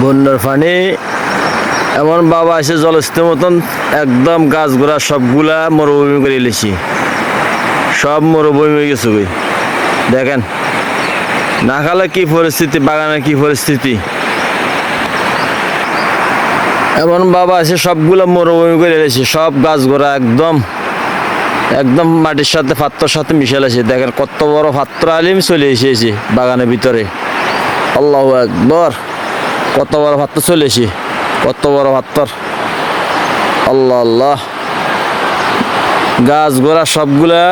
বন্যার পানি, এমন বাবা এসে জলস্থির মতন একদম গাছগুলা সবগুলা মরুভূমি করে এলেছি। সব মরুভূমি হয়ে গেছে ভাই দেখেন, না খালে কি পরিস্থিতি বাগানের কি পরিস্থিতি? এমন বাবা আছে সবগুলো মরুভূমি করে এলেছে, সব গাছগুলা একদম একদম মাটির সাথে, পাত্রর সাথে মিশে আছে দেখেন কত বড় পাত্র আলিম চলে এসেছে বাগানের ভিতরে। আল্লাহ একবার কত বড় পাত্র চলে এসে কত বড় পাত্র আল্লাহ আল্লাহ। গাছ গোড়া সবগুলা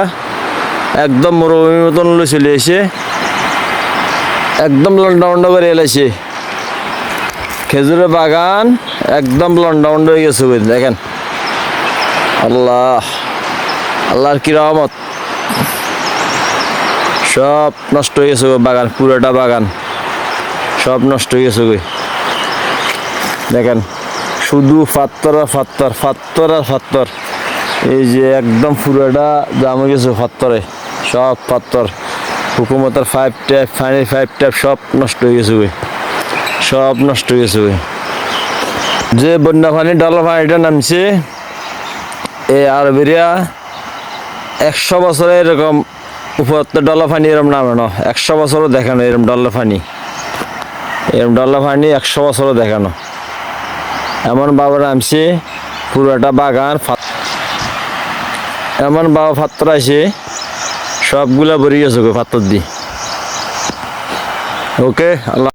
একদম মরুভূমির মতন চলে এসে একদম লন্ডা লন্ডা করে এলেছে খেজুরের বাগান একদম লন্ডা লন্ডা হয়ে গেছে দেখেন। আল্লাহ, আল্লাহর কি রহমত। সব নষ্ট হয়ে গেছে বাগান, পুরোটা বাগান। সব নষ্ট হয়ে গেছে দেখেন, শুধু ফাত্তর আর ফাত্তর ফাত্তর আর ফাত্তর। এই যে একদম পুরোটা জামে গেছে ফাত্তরে, সব ফাত্তর। হুকুমতার five tap final five tap সব নষ্ট হয়ে গেছে গো সব নষ্ট হয়ে গেছে গো যে বন্যা পানি ডলার পানিটা নামছে এই আরবেরিয়া, একশো বছরে এরকম উপর ডলার পানি এরকম নামে না। একশো বছরও দেখানো এরম ডলার পানি। এরম ডলার পানি একশো বছরও দেখানো এমন বাবা নামছে একটা বাগান এমন বাবা ফাত্র আছে, সবগুলা ভরে গেছে গো পাত্র দি। ওকে, আল্লাহ